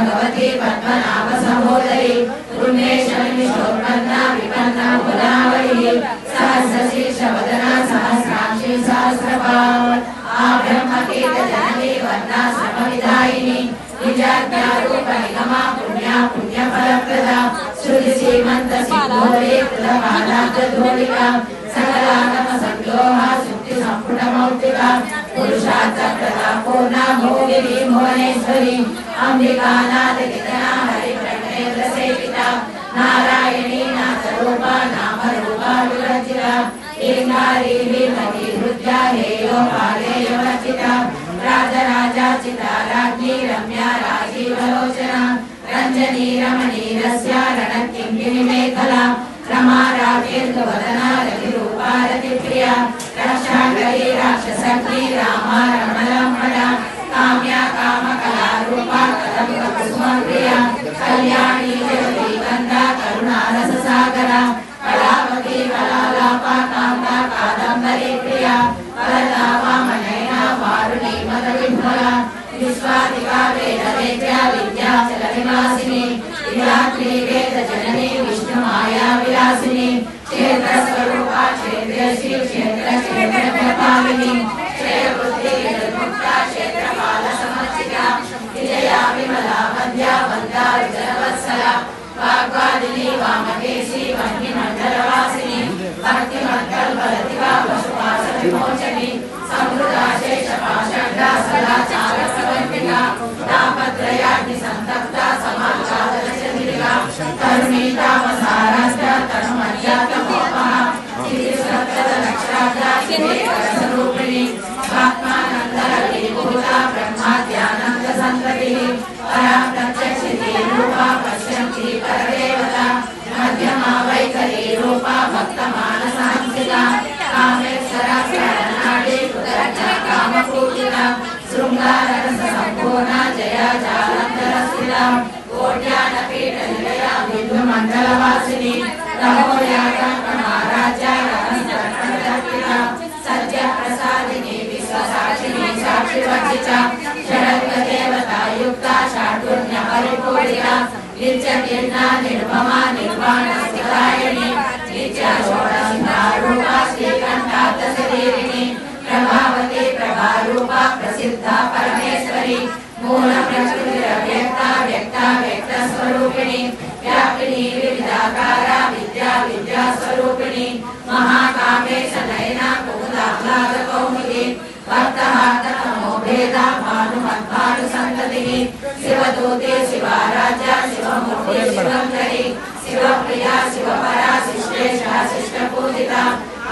भगवती पद्मनाभ सहोदरी पुण्येश्वरिष्णोत्पन्ना विपन्ना मुदावरी सहस्रशीर्ष वदना सहस्राक्षी सहस्रपाद आब्रह्मकीत जननी वर्णा समविधायिनी निजाज्ञा रूप पुण्या पुण्यफलप्रदा। श्रुति श्रीमन्त सिद्धोरे कृतमादाग्रधोलिका देवी भुवनेश्वरी अम्बिका नाथ कितना हरिप्रणय प्रसेविता नारायणी नाथ रूपा नाम रूपा विरचिता, लिंगारी विमति हृद्या हेयो पादेय वचिता राजराजाचिता राज्ञी रम्या राजीवलोचना रञ्जनी, रमणी, रस्या रणकिङ्गिनि मेखला, रमा राजेन्द्रवदना रतिरूपा रतिप्रिया रक्षाकरी राक्षसखी रामा रमणा काम्या कामकलारूपा कदम्बकुसुमप्रिया कल्याणी जगती गन्धा करुणारससागरा कलापति कलालापा कान्ता कादम्बरी प्रिया वरदावामनयना वारुणी मदविभ्मला विश्वादिका वेदवेद्या विद्याचलनिवासिनी विरात्री वेदजननी विष्णुमायाविलासिनी क्षेत्रस्वरूपा क्षेत्रेशी क्षेत्रक्षेत्रप्रपालिनी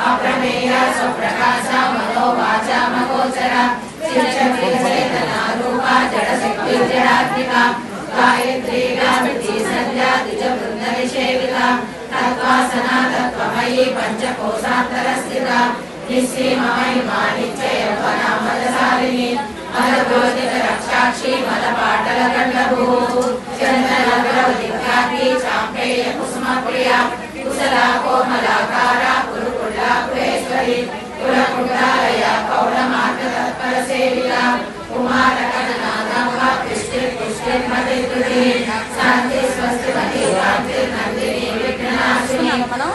అప్రమేయ స్వప్రకాశ మనోవాచ మగోచర శిక్షకి జడ శక్తి జడాత్మిక గాయత్రి గామితి సంధ్యా ద్విజ బృంద నిషేవిత తత్వాసన తత్వమయీ పంచకోశాంతర స్థిత నిశ్రీమమయి మాణిత్య యౌవన మదసారిణి మదబోధిత రక్షాక్షి మద పాటల గండభూ చందన ద్రవతి చాంపేయ కుసుమ ప్రియ కుశలా కోమలాకారా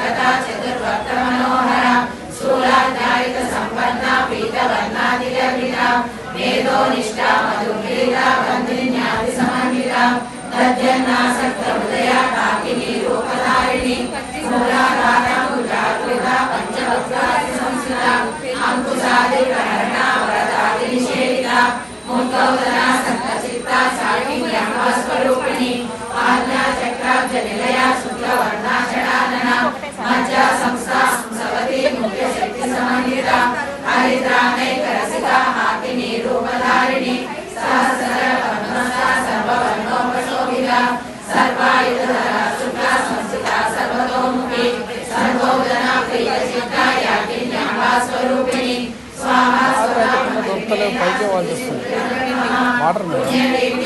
జగతా చతుర్వర్త మనోహర స్థూలాధారిత సంపన్న పీత వర్ణాదిగర్విత మేధో నిష్ఠా మధుర్గీత బంధిన్యాది సమన్విత తద్యన్నాసన పైకి వాళ్ళు వస్తుంది వాటర్ మీద పుణ్యదేవి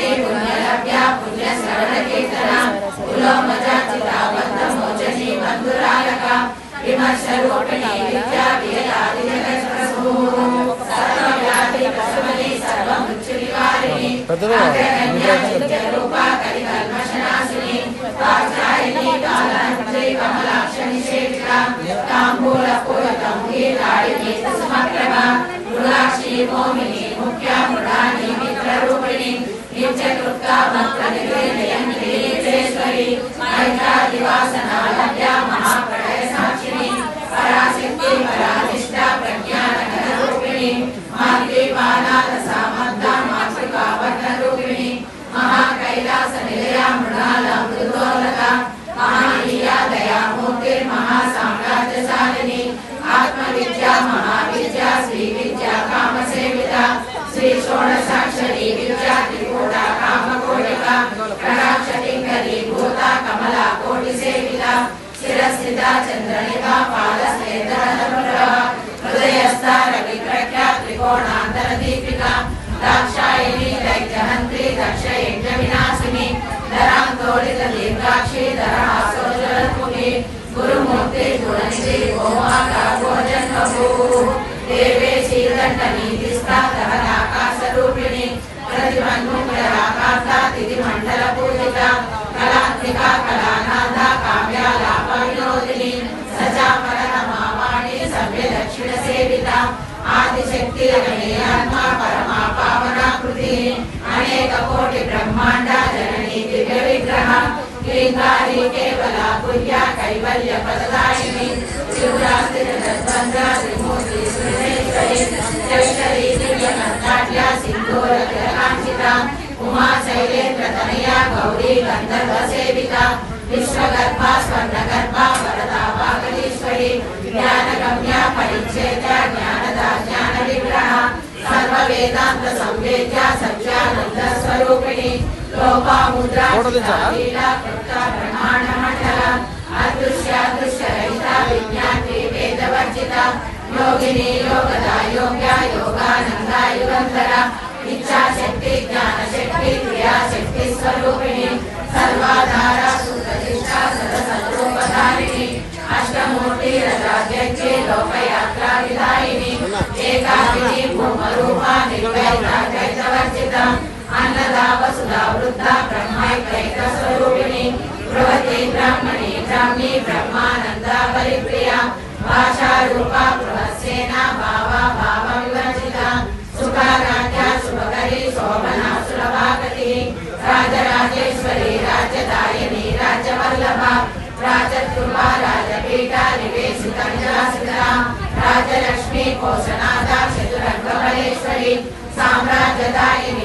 कालिकेतसुमप्रभा मृगाक्षी मोमिनी मुख्या मृडानी मित्ररूपिणी नित्यकृप्ता वक्त्रनिर्वेदयन्ति దైత్యహంత్రి దక్ష యజ్ఞ వినాశిని ధరాంతోళిత దీర్ఘాక్షి ధరహాసోజలముఖి గురుమూర్తి గుణనిధి గోమాత భోజన్మభూ దేవేశీ దండ నీతిస్థా దహరాకాశ రూపిణి ప్రతిమన్ముగ్రహాకాంత తిథి शृंगारी केवला कुल्या कैवल्य पददायिनी। त्रिपुरास्ति तद्वन्द्रा त्रिमूर्ति सुरेश्वरी। जैतरी त्रिव्यकर्णाट्या सिन्दूरग्रहाङ्किता उमा शैलेन्द्र तनया गौरी गन्धर्वसेविता विश्वगर्भा स्वर्णगर्भा वरदा वागलीश्वरी ज्ञानगम्या परिच्छेदा ज्ञानदा ज्ञानविग्रहा। सर्ववेदान्तसंवेद्या सत्यानन्दस्वरूपिणी యోగిని యోగద యోగ్య యోగానంద యుగంధర ఇచ్చాశక్తి జ్ఞానశక్తి క్రియాశక్తి స్వరూపిణి సర్వాధార సుప్రతిష్ట సదసత్రూపధారిణి అష్టమూర్తి రథాధ్యక్షి లోకయాత్ర విధాయిని ఏకాకిని భూమరూప నిర్వైత वसुधा भ्रवती ब्राह्मणी ब्राह्मी ब्रह्मानन्दा गृहस्येना भावा भावविवर्जिता शुभकरी शोभना राजराजेश्वरी राज्यदायिनी राज्यवल्लभा राजकृपा राजपीठा राजलक्ष्मी कोशनादा चतुरङ्गमलेश्वरी साम्राज्यदायिनी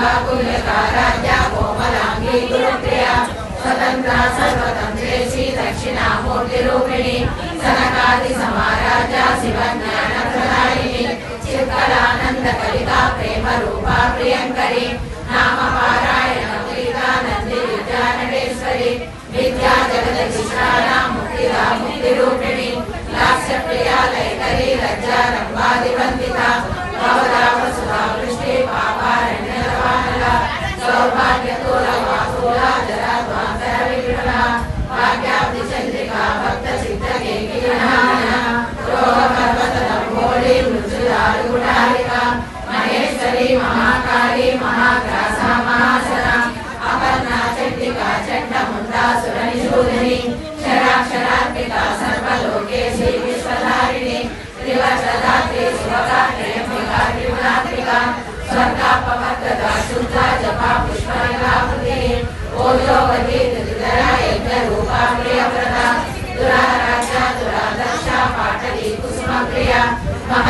महाकुल्यकाराज्ञा कोमलाङ्गी गुरुप्रिया स्वतन्त्रा सर्वतन्त्रेशी दक्षिणामूर्तिरूपिणी सनकादिसमाराजा शिवज्ञानप्रदायिनी चित्कलानन्दकलिता प्रेमरूपा प्रियङ्करी नामपारायणप्रीता नन्दिविद्यानटेश्वरी विद्या जगदधिष्ठाना मुक्तिदा मुक्तिरूपिणी लास्यप्रिया लैकरी लज्जारम्भादिवन्दिता, भवदा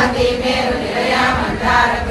अति मेरु निरया मन्दारक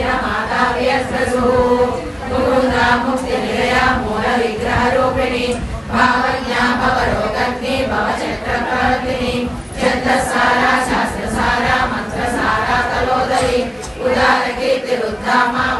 ముని మానస హంసిక సత్యవ్రత సత్యరూప సర్వాంతర్యామిని సతి బ్రహ్మాణి బ్రహ్మజనని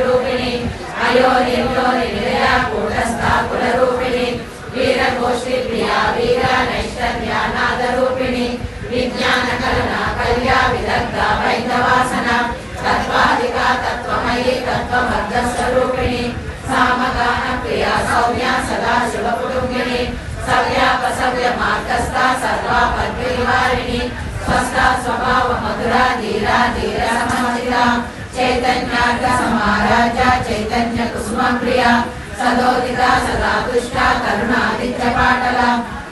రూపిణి అయో నిన్యో నిర్ణయ కూటస్థ కుల రూపిణి వీరగోష్ఠి ప్రియా వీర నైష్టర్య నాద రూపిణి విజ్ఞాన కలన కళ్య విదగ్ధ వైద్యవాసన తత్వాధిక తత్వమయి తత్వమర్ధ స్వరూపిణి సామగాన ప్రియ సౌమ్య సదా శుభ కుటుంబిణి సవ్యాపసవ్య మార్గస్థ సర్వాపద్వివారిణి స్వస్థ స్వభావ మధురా चैतन्यार्थसमाराजा चैतन्यकुसुमप्रिया सदोदिता सदा तुष्टा करुणादित्यपाटला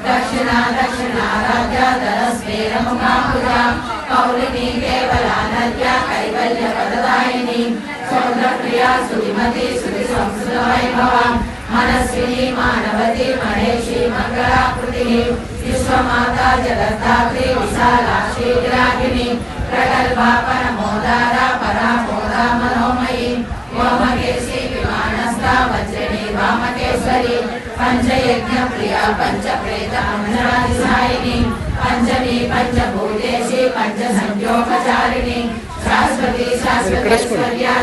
दक्षिणा दक्षिणाराध्या धनस्मेरमुखाम्बुजा कौलिनी केवलानद्या कैवल्यपददायिनी सौन्द्रप्रिया सुधिमती सुधिसंस्कृतवैभवाम् मनस्विनी मानवती महेशी मंगलाकृति, विश्वमाता जगद्धात्री विशालाक्षी विरागिनी प्रगल्भा परमोदारा, परामोदा मनोमयी व्योमकेशी विमानस्था, वज्रिणी वामकेश्वरी पंचयज्ञ प्रिया, पंचप्रेत अंजनादिशायिनी पंचमी, पंचभूतेशी, पंचसंयोगचारिणी, शाश्वती शाश्वती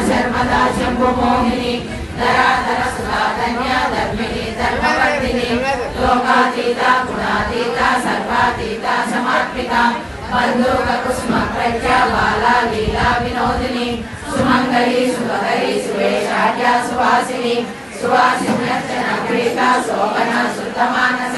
सर्वदा शंभुमोहिनी ధరాధర సుధాధన్య ధర్మిణి ధర్మవర్ధిని లోకాతీత గుణాతీత సర్వాతీత సమర్పిత బంధుక కుసుమ ప్రజ్ఞ బాల లీలా వినోదిని సుమంగళి సుభగరి సువేశాఖ్య సువాసిని సువాసిని ప్రీత శోభన సుతమానస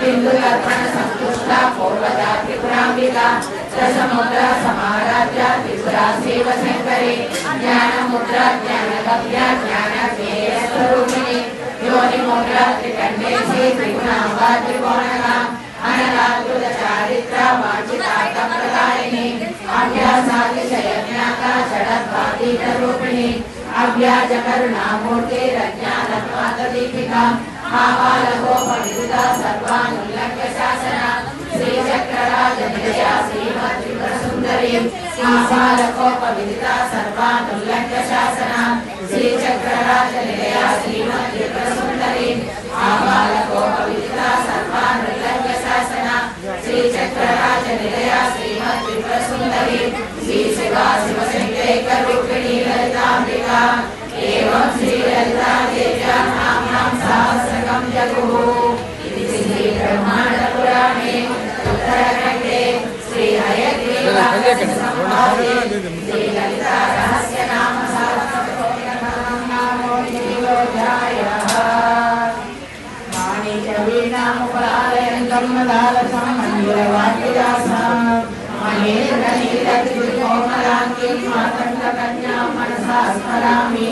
बिन्दुदर्पण संतुष्टा पूर्वदा त्रिपुराम्बिका दशमुद्रा समाराध्या त्रिपुरा सेव शङ्करे ज्ञानमुद्रा ज्ञानगम्या ज्ञानज्ञेयस्वरूपिणी योनिमुद्रा त्रिकण्डेशे त्रिगुणाम्बा त्रिकोणगा अनलाकृत चारित्रा वाचिताकप्रदायिनी अभ्यासादिशयज्ञाता षडद्वातीतरूपिणी अभ्याजकरुणामूर्तिरज्ञानमातदीपिका ప్రదాయిని అభ్యాసాతిశయజ్ఞాత షడద్వాదీత రూపిణి అవ్యాజ కరుణామూర్తి రజ్ఞానత్వాత దీపిక ఆవాలగోపవిదుత సర్వానుల్లంఘ్య శాసన एवं श्री ललिता देव्या नाम्नां सहस्रकं जगुः इति श्री ब्रह्माण्ड पुराणे उत्तरखण्डे श्री हयग्रीवास्य संवादे श्री ललिता रहस्य नाम कर्मदालसं मन्दिरवाक्यदासं महेन्द्रनीलकृतिकोमलाङ्गीं मातङ्गकन्यां मनसा स्मरामि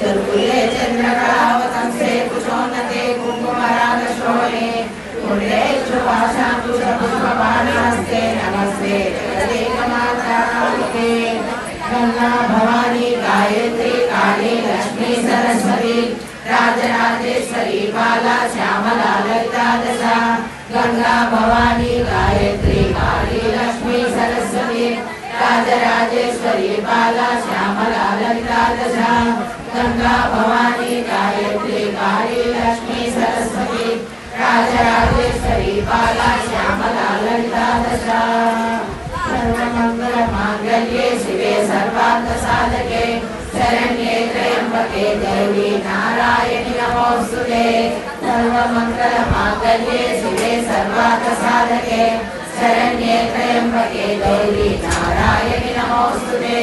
चतुर्कुले चन्द्रकलावतंसे कुशोन्नते कुङ्कुमरागशोणे नमस्ते जगदेकमाताम्बिके भवानी गायत्री काली लक्ष्मी सरस्वती राजराजेश्वरी बाला श्यामला ललितादशा गंगा भवानी गायत्री काली लक्ष्मी सरस्वती राजराजेश्वरी बाला श्यामला ललितादशा। गंगा भवानी गायत्री काली लक्ष्मी सरस्वती, राजराजेश्वरी, बाला, श्यामला, ललिता, दशा। सर्वमंगल मांगल्ये शिवे सर्वार्थ साधके शरण्ये त्र्यंबके देवी नारायणि नमोस्तुते सर्वमंगल मांगल्ये शिवे सर्वार्थ साधके शरण्ये त्र्यंबके देवी नारायणि नमोस्तुते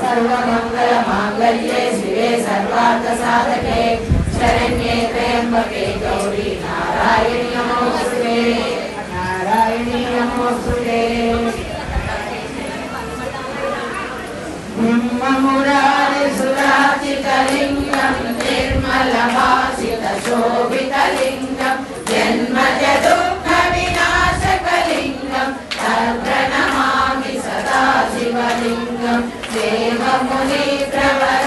सर्वमंगल मङ्गलमाङ्गल्ये शिवे सर्वार्थसाधके शरण्ये त्र्यम्बके गौरी नारायणि नमोऽस्तुते नारायणि नमोऽस्तुते ब्रह्ममुरारिसुराचितलिङ्गं निर्मलभासितशोभितलिङ्गं जन्मजदु शिवलिङ्गं मुने प्रवर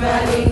Valley.